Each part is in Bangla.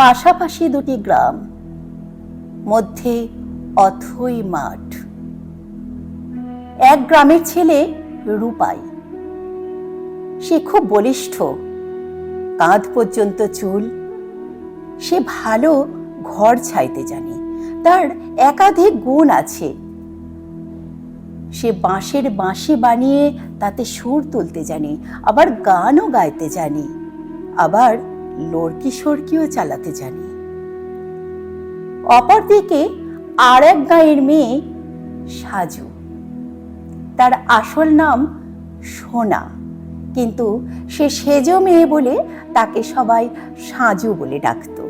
পাশাপাশি দুটি গ্রাম, মধ্যে অথই মাঠ। এক গ্রামের ছেলে রূপাই। সে খুব বলিষ্ঠ, কাঁধ পর্যন্ত চুল। সে ভালো ঘর ছাইতে জানে, তার একাধিক গুণ আছে। সে বাঁশের বাঁশি বানিয়ে তাতে সুর তুলতে জানে, আবার গানও গাইতে জানে, আবার লড়কি সড়কিও চালাতে জানে। অপরদিকে আর এক গাঁয়ের মেয়ে সাজু। তার আসল নাম সোনা। কিন্তু সে সেজো মেয়ে বলে তাকে সবাই সাজু বলে ডাকত।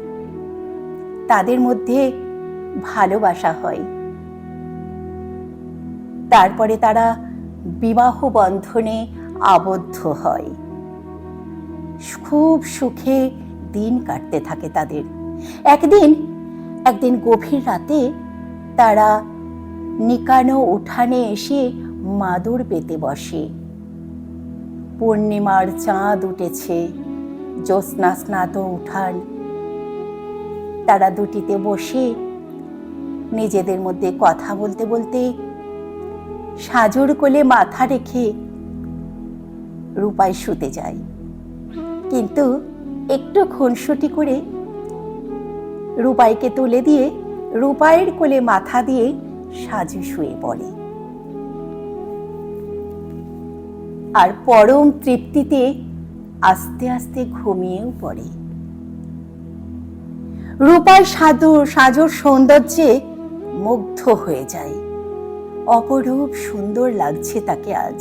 তাদের মধ্যে ভালোবাসা হয়। তারপরে তারা বিবাহ বন্ধনে আবদ্ধ হয়। খুব সুখে দিন কাটতে থাকে তাদের। একদিন একদিন গভীর রাতে তারা নিকানো উঠানে এসে মাদুর পেতে বসে। পূর্ণিমার চাঁদ উঠেছে, জ্যোৎস্না স্নাত উঠান। তারা দুটিতে বসে নিজেদের মধ্যে কথা বলতে বলতে সাজুর কোলে মাথা রেখে রূপায় শুতে যায়। কিন্তু একটু খুনসুটি করে রূপাইকে তুলে দিয়ে রূপাইয়ের কোলে মাথা দিয়ে সাজু শুয়ে পড়ে। আর পরম তৃপ্তিতে আস্তে আস্তে ঘুমিয়েও পড়ে। রূপার সাধু, সাজুর সৌন্দর্যে মুগ্ধ হয়ে যায়। অপরূপ সুন্দর লাগছে তাকে আজ।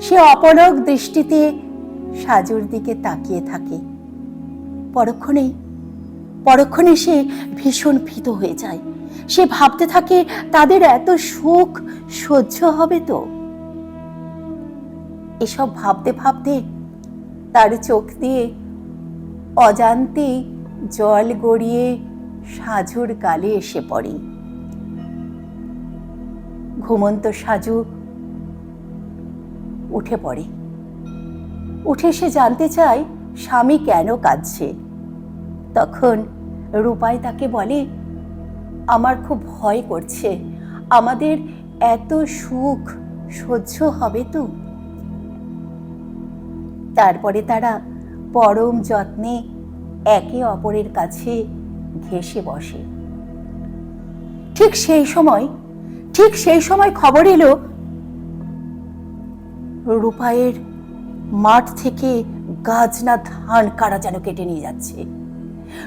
সে অপলক দৃষ্টিতে সাজুর দিকে তাকিয়ে থাকে। পরক্ষণেই পরক্ষণে সে ভীষণ ভীত হয়ে যায়। সে ভাবতে থাকে, তাদের এত সুখ সহ্য হবে তো? এসব ভাবতে ভাবতে তার চোখ দিয়ে অজান্তে জল গড়িয়ে সাজুর গালে এসে পড়ে। ঘুমন্ত সাজু উঠে পড়ে। উঠে সে জানতে চায় স্বামী কেন কাঁদছে। তখন রূপাই তাকে বলে, আমার খুব ভয় করছে। আমাদের এত সুখ সহ্য হবে তো? তারপরে তারা পরম যত্নে একে অপরের কাছে ঘেসে বসে। ঠিক সেই সময়, ঠিক সেই সময় খবর এলো রূপায়ের মাঠ থেকে গাজনা ধান কারা যেন কেটে নিয়ে যাচ্ছে।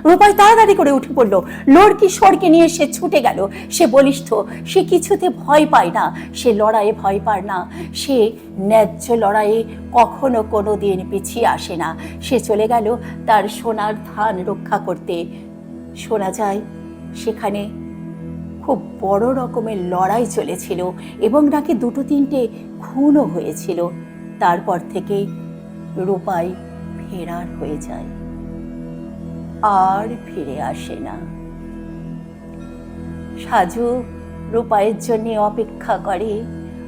রূপাই তাড়াতাড়ি করে উঠে পড়ল। লড়কি সরকে নিয়ে সে ছুটে গেল। সে বলিষ্ঠ, সে কিছুতে ভয় পায় না, সে লড়াইয়ে ভয় পায় না। সে ন্যায্য লড়াইয়ে কখনো কোনো দিন পিছিয়ে আসে না। সে চলে গেল তার সোনার ধান রক্ষা করতে। শোনা যায়, সেখানে খুব বড় রকমের লড়াই চলেছিল এবং নাকি দুটো তিনটে খুনও হয়েছিল। তারপর থেকে রূপাই ফেরার হয়ে যায়। আর ফিরে আসে না। সাজু রূপায়ের জন্য অপেক্ষা করে।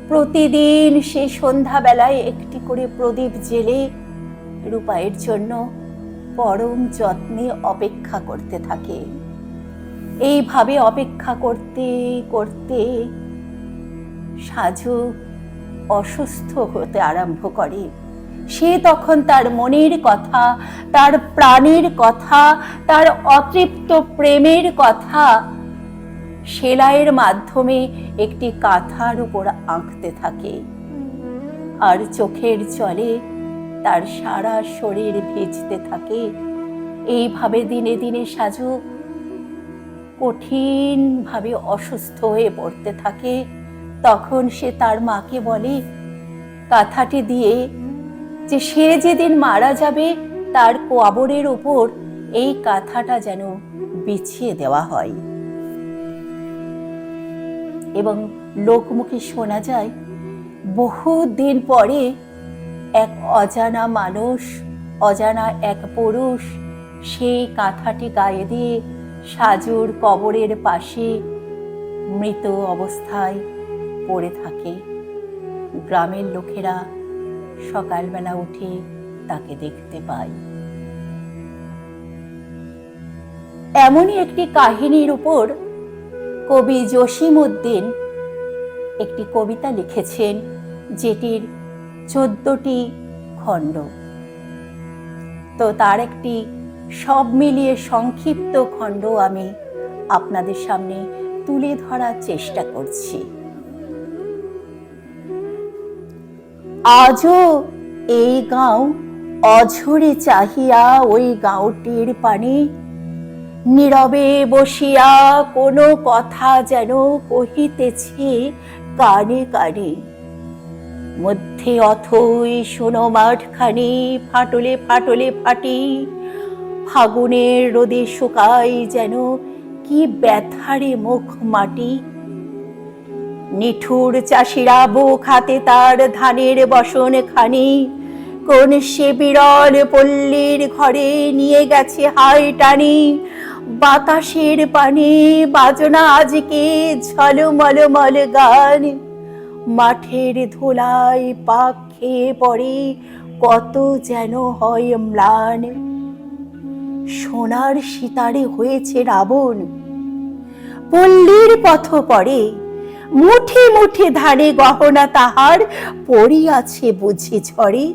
প্রতিদিন সে সন্ধ্যাবেলায় একটি করে প্রদীপ জেলে রূপায়ের জন্য পরম যত্নে অপেক্ষা করতে থাকে। এইভাবে অপেক্ষা করতে করতে সাজু অসুস্থ হতে আরম্ভ করে। সে তখন তার মনের কথা, তার প্রাণের কথা, তার অতৃপ্ত প্রেমের কথা সেলাইয়ের মাধ্যমে একটি কাঁথার উপর আঁকতে থাকে। আর চোখের জলে তার সারা শরীর ভিজতে থাকে। এইভাবে দিনে দিনে সাজু কঠিনভাবে অসুস্থ হয়ে পড়তে থাকে। তখন সে তার মাকে বলে, কাঁথাটি দিয়ে যে সে যেদিন মারা যাবে, তার কবরের ওপর এই কাঁথাটা যেন বিছিয়ে দেওয়া হয়। এবং লোকমুখে শোনা যায় বহু দিন পরে এক অজানা মানুষ, অজানা এক পুরুষ, সেই কাঁথাটি গায়ে দিয়ে সাজুর কবরের পাশে মৃত অবস্থায় পড়ে থাকে। গ্রামের লোকেরা সকালবেলা উঠে তাকে দেখতে পায়। এমনই একটি কাহিনীর উপর কবি জসিম উদ্দিন একটি কবিতা লিখেছেন, যেটির চোদ্দটি খণ্ড। তো তার একটি সব মিলিয়ে সংক্ষিপ্ত খণ্ড আমি আপনাদের সামনে তুলে ধরার চেষ্টা করছি। আজও এই গাঁও অঝরে চাহিয়া ওই গাঁওটির পানে। নীরবে বসিয়া কোনো কথা যেন কহিতেছে কানে কানে। মধ্যে অথই শোনো মাঠখানি, ফাটলে ফাটলে ফাটি। ফাগুনের রোদে শুকাই যেন কি ব্যথারে মুখ মাটি। নিঠুর চাষিরা বুক হাতে তার ধানের বসন খানি। কোন সে বিরল পল্লীর ঘরে নিয়ে গেছে হাই টানি। বাতাসের পানে বাজনা আজকে ঝলমল মল গান। মাঠের ধুলায় পাক খেয়ে পড়ে কত যেন হয় ম্লান। সোনার সিতারে হয়েছে রাবণ। পল্লীর পথ পড়ে মুঠে মুঠি ধারে গহনা তাহার পড়িয়াছে বুঝি ঝড়ে।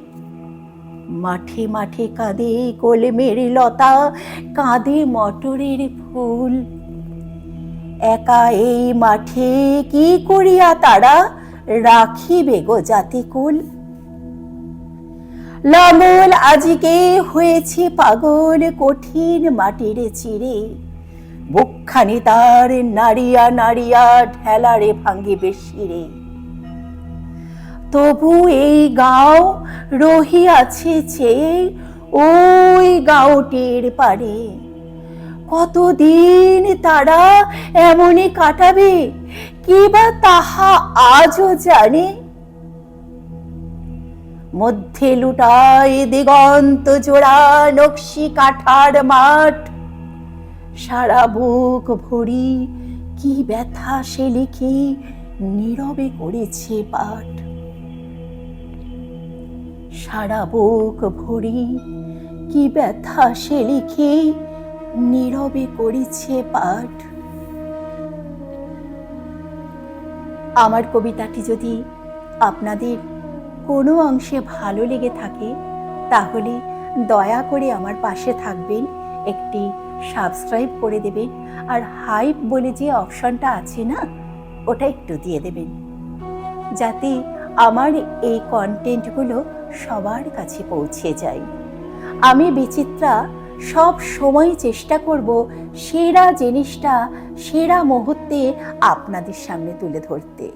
মাঠে মাঠে কাঁদে গোলেমের লতা, কাঁদে মটরের ফুল। একা এই মাঠে কি করিয়া তারা রাখিবে গো জাতিকুল? লাঙল আজকে হয়েছে পাগল কঠিন মাটির চিরে বুকখানি তার নাড়িয়া নাড়িয়া ঠেলারে ভাঙ্গিবে শিরে। তবু এই গাঁও রহিয়াছে চেয়ে ওই গাঁওটির পারে কতদিন তারা এমনই কাটাবে, কি বা তাহা আজও জানে? মধ্যে লুটায় দিগন্ত জোড়া নকশি কাঠার মাঠ সারা বুক ভরি, কি ব্যথা সে লিখে নীরবে করেছে পাঠ। সারা বুক ভরি, কি ব্যথা সে লিখে নীরবে করেছে পাঠ। আমার কবিতাটি যদি আপনাদের কোনো অংশে ভালো লেগে থাকে, তাহলে দয়া করে আমার পাশে থাকবেন একটি সাবস্ক্রাইব করে দেবেন আর হাইপ বলে যে অপশনটা আছে না, ওটা একটু দিয়ে দেবেন। যাতে আমার এই কন্টেন্টগুলো সবার কাছে পৌঁছে যায়। আমি বিচিত্রা, সব সময় চেষ্টা করব সেরা জিনিসটা, সেরা মুহূর্তে আপনাদের সামনে তুলে ধরতে।